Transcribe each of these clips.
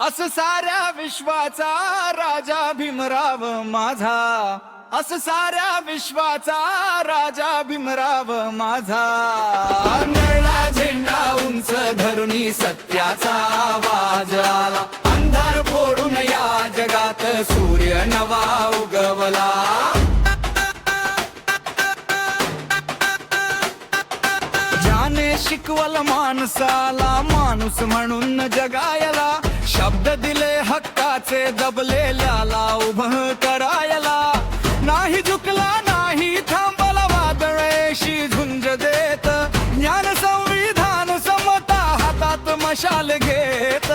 अस साऱ्या विश्वाचा राजा भीमराव माझा. अस साऱ्या विश्वाचा राजा भीमराव माझा. नळला झेंडा उंच धरुणी सत्याचा आवाज आला अंधार फोडून या जगात सूर्य नवा उगवला. ज्याने शिकवल माणसाला माणूस म्हणून जगायला हक्काचे दबलेल्याला उभं करायला. नाही झुकला नाही थांबला वादळेशी झुंज देत. ज्ञान संविधान समता हातात मशाल घेत.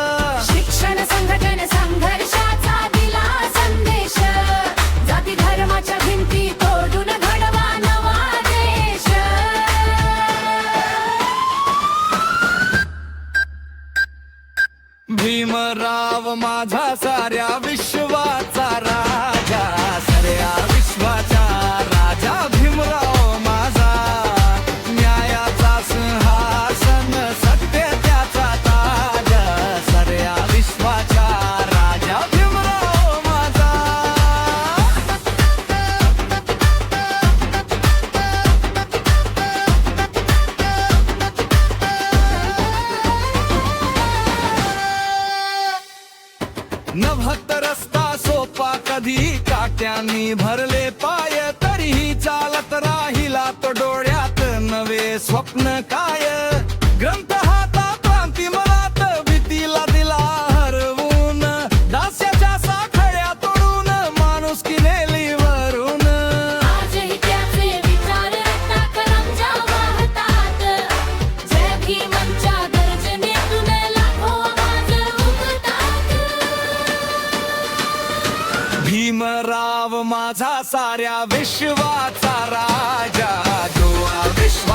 भीमराव माझा साऱ्या विश्वाचा रा नभत रस्ता सोपा कधी काट्यांनी भरले पाय तरीही चालत राहिला तो डोळ्यात. नवे स्वप्न का भीमराव माझा साऱ्या विश्वाचा राजा. जो विश्व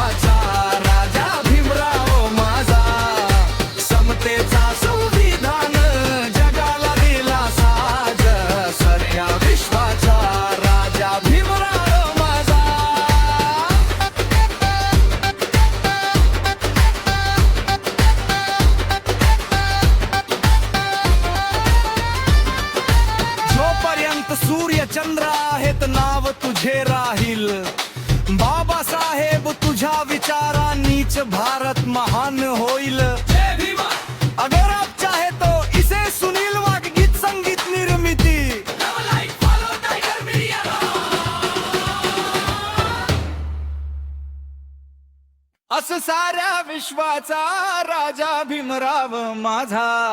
चंद्र आहेत नाव तुझे राहील. बाबासाहेब तुझ्या विचारांनीच भारत महान होईल. अगर आप चाहे तो इसे सुनील वाग गीत संगीत निर्मिती. अस साऱ्या विश्वाचा राजा भीमराव माझा.